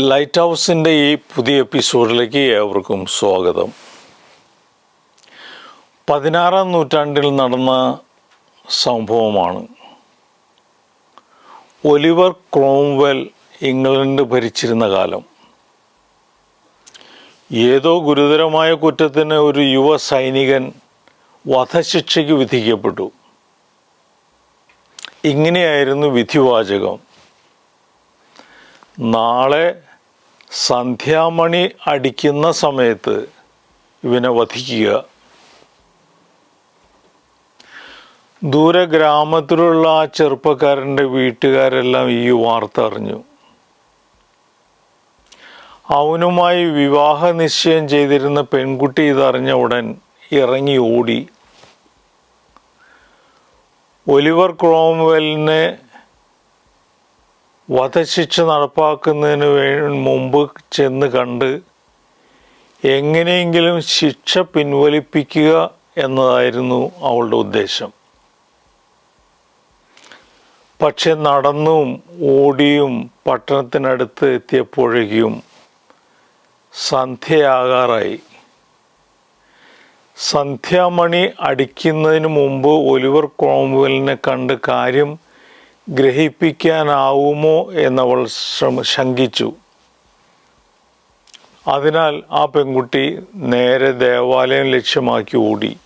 Light ഹൗസിന്റെ ഈ പുതിയ എപ്പിസോഡിലേക്ക് ഏവർക്കും സ്വാഗതം. പതിനാറാം നൂറ്റാണ്ടിൽ നടന്ന സംഭവമാണ്. ഒലിവർ ക്രോംവെൽ ഇംഗ്ലണ്ട് ഭരിച്ചിരുന്ന കാലം. ഏതോ ഗുരുതരമായ കുറ്റത്തിന് ഒരു യുവ സൈനികൻ വധശിക്ഷയ്ക്ക് വിധിക്കപ്പെട്ടു. ഇങ്ങനെയായിരുന്നു വിധിവാചകം. നാളെ സന്ധ്യാമണി അടിക്കുന്ന സമയത്ത് ഇവനെ വധിക്കുക. ദൂരെ ഗ്രാമത്തിലുള്ള ആ ചെറുപ്പക്കാരന്റെ വീട്ടുകാരെല്ലാം ഈ വാർത്ത അറിഞ്ഞു. അവനുമായി വിവാഹ നിശ്ചയം ചെയ്തിരുന്ന പെൺകുട്ടി ഇതറിഞ്ഞ ഉടൻ ഇറങ്ങി ഓടി. ഒലിവർ ക്രോംവെലിനെ വധശിക്ഷ നടപ്പാക്കുന്നതിന് മുമ്പ് ചെന്ന് കണ്ട് എങ്ങനെയെങ്കിലും ശിക്ഷ പിൻവലിപ്പിക്കുക എന്നതായിരുന്നു അവളുടെ ഉദ്ദേശം. പക്ഷെ നടന്നും ഓടിയും പട്ടണത്തിനടുത്ത് എത്തിയപ്പോഴേക്കും സന്ധ്യയാകാറായി. സന്ധ്യാമണി അടിക്കുന്നതിന് മുമ്പ് ഒലിവർ ക്രോംവെലിനെ കണ്ട് കാര്യം ഗ്രഹിപ്പിക്കാനാവുമോ എന്നവൾ ശ്രമ ശങ്കിച്ചു. അതിനാൽ ആ പെൺകുട്ടി നേരെ ദേവാലയം ലക്ഷ്യമാക്കി ഓടി.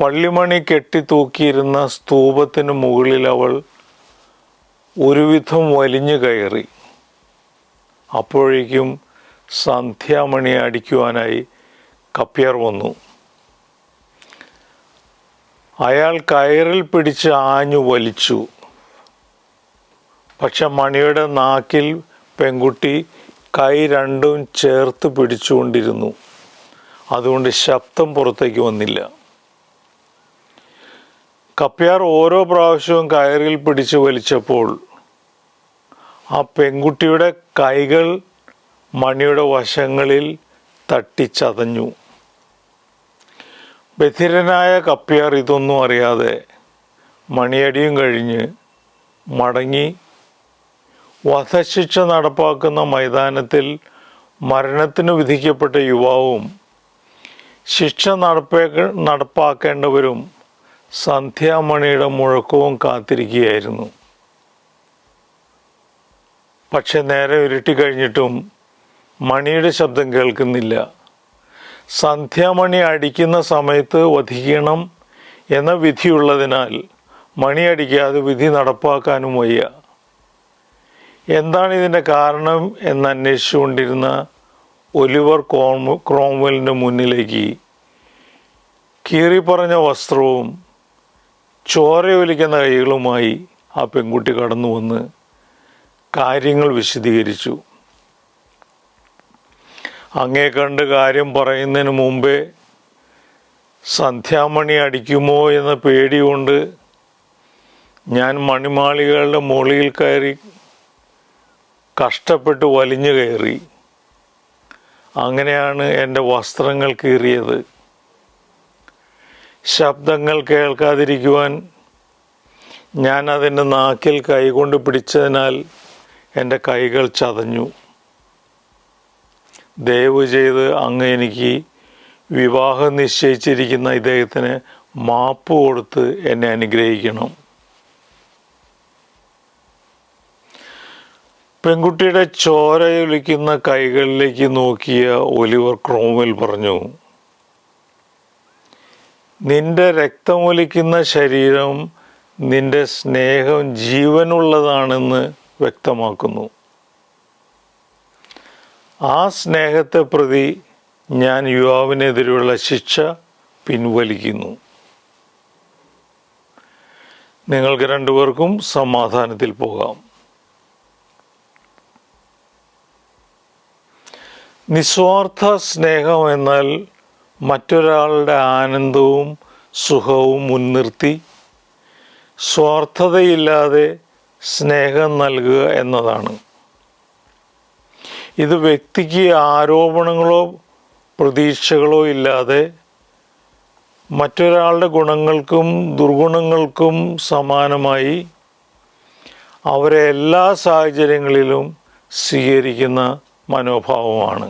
പള്ളിമണി കെട്ടിത്തൂക്കിയിരുന്ന സ്തൂപത്തിന് മുകളിൽ അവൾ ഒരുവിധം വലിഞ്ഞു കയറി. അപ്പോഴേക്കും സന്ധ്യാമണി അടിക്കുവാനായി കപ്പ്യാർ വന്നു. അയാൾ കയറിൽ പിടിച്ച് ആഞ്ഞു വലിച്ചു. പക്ഷെ മണിയുടെ നാക്കിൽ പെൺകുട്ടി കൈ രണ്ടും ചേർത്ത് പിടിച്ചുകൊണ്ടിരുന്നു. അതുകൊണ്ട് ശബ്ദം പുറത്തേക്ക് വന്നില്ല. കപ്പ്യാർ ഓരോ പ്രാവശ്യവും കയറിൽ പിടിച്ച് വലിച്ചപ്പോൾ ആ പെൺകുട്ടിയുടെ കൈകൾ മണിയുടെ വശങ്ങളിൽ തട്ടിച്ചതഞ്ഞു. ബധിരനായ കപ്പ്യാർ ഇതൊന്നും അറിയാതെ മണിയടിയും കഴിഞ്ഞ് മടങ്ങി വധശിക്ഷ നടപ്പാക്കുന്ന മൈതാനത്തിൽ മരണത്തിന് വിധിക്കപ്പെട്ട യുവാവും ശിക്ഷ നടപ്പേ നടപ്പാക്കേണ്ടവരും സന്ധ്യാമണിയുടെ മുഴക്കവും കാത്തിരിക്കുകയായിരുന്നു. പക്ഷെ നേരെ ഉരുട്ടിക്കഴിഞ്ഞിട്ടും മണിയുടെ ശബ്ദം കേൾക്കുന്നില്ല. സന്ധ്യാമണി അടിക്കുന്ന സമയത്ത് വധിക്കണം എന്ന വിധിയുള്ളതിനാൽ മണി അടിക്കാതെ വിധി നടപ്പാക്കാനും വയ്യ. എന്താണ് ഇതിന്റെ കാരണം എന്ന് അന്വേഷിച്ചുകൊണ്ടിരുന്ന ഒലിവർ കോം ക്രോംവെലിന്റെ മുന്നിലേക്ക് കീറിപ്പറഞ്ഞ വസ്ത്രവും ചോരയൊലിക്കുന്ന കൈകളുമായി ആ പെൺകുട്ടി കടന്നു വന്ന് കാര്യങ്ങൾ വിശദീകരിച്ചു. അങ്ങേ കണ്ട് കാര്യം പറയുന്നതിന് മുമ്പേ സന്ധ്യാമണി അടിക്കുമോ എന്ന പേടി കൊണ്ട് ഞാൻ മണിമാളികളുടെ മുകളിൽ കയറി കഷ്ടപ്പെട്ട് വലിഞ്ഞു കയറി. അങ്ങനെയാണ് എന്റെ വസ്ത്രങ്ങൾ കീറിയത്. ശബ്ദങ്ങൾ കേൾക്കാതിരിക്കുവാൻ ഞാൻ അതിന്റെ നാക്കിൽ കൈകൊണ്ട് പിടിച്ചതിനാൽ എന്റെ കൈകൾ ചതഞ്ഞു. ദയവ് ചെയ്ത് അങ്ങ് എനിക്ക് വിവാഹം നിശ്ചയിച്ചിരിക്കുന്ന ഇദ്ദേഹത്തിന് മാപ്പ് കൊടുത്ത് എന്നെ അനുഗ്രഹിക്കണം. പെൺകുട്ടിയുടെ ചോരയൊലിക്കുന്ന കൈകളിലേക്ക് നോക്കിയ ഒലിവർ ക്രോമിൽ പറഞ്ഞു നിന്റെ രക്തമൊലിക്കുന്ന ശരീരം നിന്റെ സ്നേഹം ജീവനുള്ളതാണെന്ന് വ്യക്തമാക്കുന്നു. ആ സ്നേഹത്തെ പ്രതി ഞാൻ യുവാവിനെതിരെയുള്ള ശിക്ഷ പിൻവലിക്കുന്നു. നിങ്ങൾക്ക് രണ്ടുപേർക്കും സമാധാനത്തിൽ പോകാം. നിസ്വാർത്ഥ സ്നേഹം എന്നാൽ മറ്റൊരാളുടെ ആനന്ദവും സുഖവും മുൻനിർത്തി സ്വാർത്ഥതയില്ലാതെ സ്നേഹം നൽകുക എന്നതാണ്. ഇത് വ്യക്തിക്ക് ആരോപണങ്ങളോ പ്രതീക്ഷകളോ ഇല്ലാതെ മറ്റൊരാളുടെ ഗുണങ്ങൾക്കും ദുർഗുണങ്ങൾക്കും സമാനമായി അവരെ എല്ലാ സാഹചര്യങ്ങളിലും സ്വീകരിക്കുന്ന മനോഭാവമാണ്.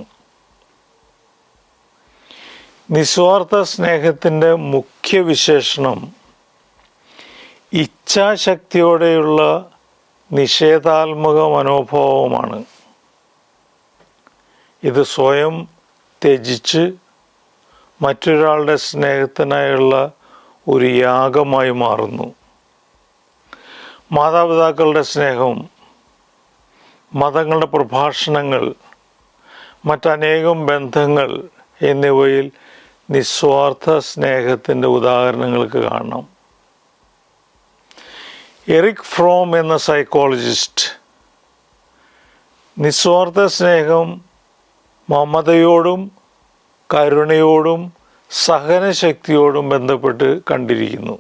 നിസ്വാർത്ഥ സ്നേഹത്തിന്റെ മുഖ്യ വിശേഷണം ഇച്ഛാശക്തിയോടെയുള്ള നിഷേധാത്മക മനോഭാവമാണ്. ഇത് സ്വയം ത്യജിച്ച് മറ്റൊരാളുടെ സ്നേഹത്തിനായുള്ള ഒരു യാഗമായി മാറുന്നു. മാതാപിതാക്കളുടെ സ്നേഹം മതങ്ങളുടെ പ്രഭാഷണങ്ങൾ മറ്റനേകം ബന്ധങ്ങൾ എന്നിവയിൽ നിസ്വാർത്ഥ സ്നേഹത്തിന്റെ ഉദാഹരണങ്ങൾക്ക് കാണാം. എറിക് ഫ്രോം എന്ന സൈക്കോളജിസ്റ്റ് നിസ്വാർത്ഥ സ്നേഹം മമതയോടും കരുണയോടും സഹനശക്തിയോടും ബന്ധപ്പെട്ട് കണ്ടിരിക്കുന്നു.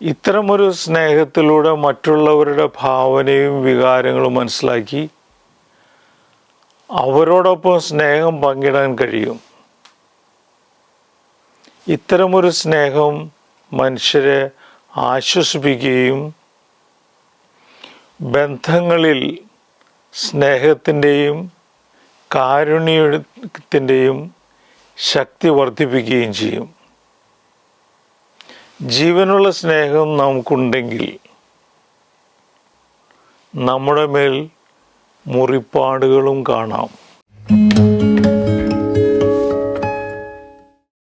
ഇത്തരമൊരു സ്നേഹത്തിലൂടെ മറ്റുള്ളവരുടെ ഭാവനയും വികാരങ്ങളും മനസ്സിലാക്കി അവരോടൊപ്പം സ്നേഹം പങ്കിടാൻ കഴിയും. ഇത്തരമൊരു സ്നേഹം മനുഷ്യരെ ആശ്വസിപ്പിക്കുകയും ബന്ധങ്ങളിൽ സ്നേഹത്തിന്റെയും കാരുണ്യത്തിന്റെയും ശക്തി വർദ്ധിപ്പിക്കുകയും ചെയ്യും. ജീവനുള്ള സ്നേഹം നമുക്കുണ്ടെങ്കിൽ നമ്മുടെ മേൽ മുറിപ്പാടുകളും കാണാം.